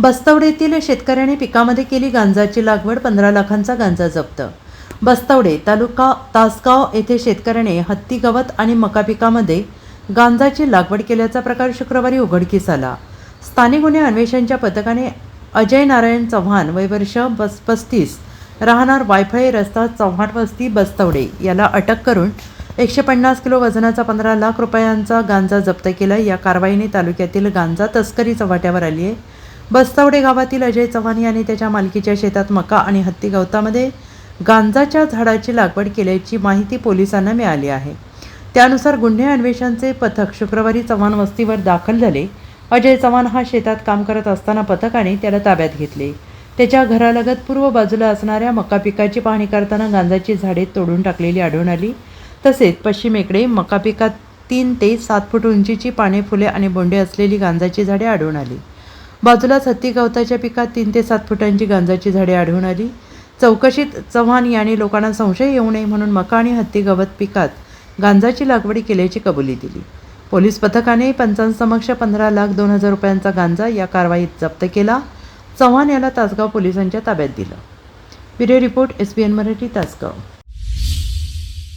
बस्तवडेतील शेतकऱ्याने पिकामध्ये केली गांजाची लागवड पंधरा लाखांचा गांजा जप्त. बस्तवडे तालुका तासगाव येथे शेतकऱ्याने हत्ती गवत आणि मका पिकामध्ये गांजाची लागवड केल्याचा प्रकार शुक्रवारी उघडकीस आला. स्थानिक गुन्हे अन्वेषणच्या पथकाने अजय नारायण चव्हाण वय वर्ष बस पस्तीस राहणार वायफळे रस्ता चव्हाण वस्ती बस्तवडे याला अटक करून एकशे पन्नास किलो वजनाचा पंधरा लाख रुपयांचा गांजा जप्त केला. या कारवाईने तालुक्यातील गांजा तस्करी चव्हाट्यावर आली आहे. बस्तावडे गावातील अजय चव्हाण यांनी त्याच्या मालकीच्या शेतात मका आणि हत्ती गवतामध्ये गांजाच्या झाडाची लागवड केल्याची माहिती पोलिसांना मिळाली आहे. त्यानुसार गुन्हे अन्वेषणचे पथक शुक्रवारी चव्हाण वस्तीवर दाखल झाले. अजय चव्हाण हा शेतात काम करत असताना पथकाने त्याला ताब्यात घेतले. त्याच्या घरालगत पूर्व बाजूला असणाऱ्या मका पिकाची पाहणी करताना गांजाची झाडे तोडून टाकलेली आढळून आली. तसेच पश्चिमेकडे मका पिकात तीन ते सात फूट उंचीची पाने फुले आणि बोंडे असलेली गांजाची झाडे आढळून आली. बाजूलाच हत्ती गवताच्या पिकात तीन ते सात फुटांची गांजाची झाडे आढळून आली. चौकशीत चव्हाण यांनी लोकांना संशय येऊ नये म्हणून मका आणि हत्ती गवत पिकात गांजाची लागवडी केल्याची कबुली दिली. पोलीस पथकाने पंचांसमक्ष पंधरा लाख दोन हजार रुपयांचा गांजा या कारवाईत जप्त केला. चव्हाण याला तासगाव पोलिसांच्या ताब्यात दिलं. Bureau report S B N Marathi Tasgaon.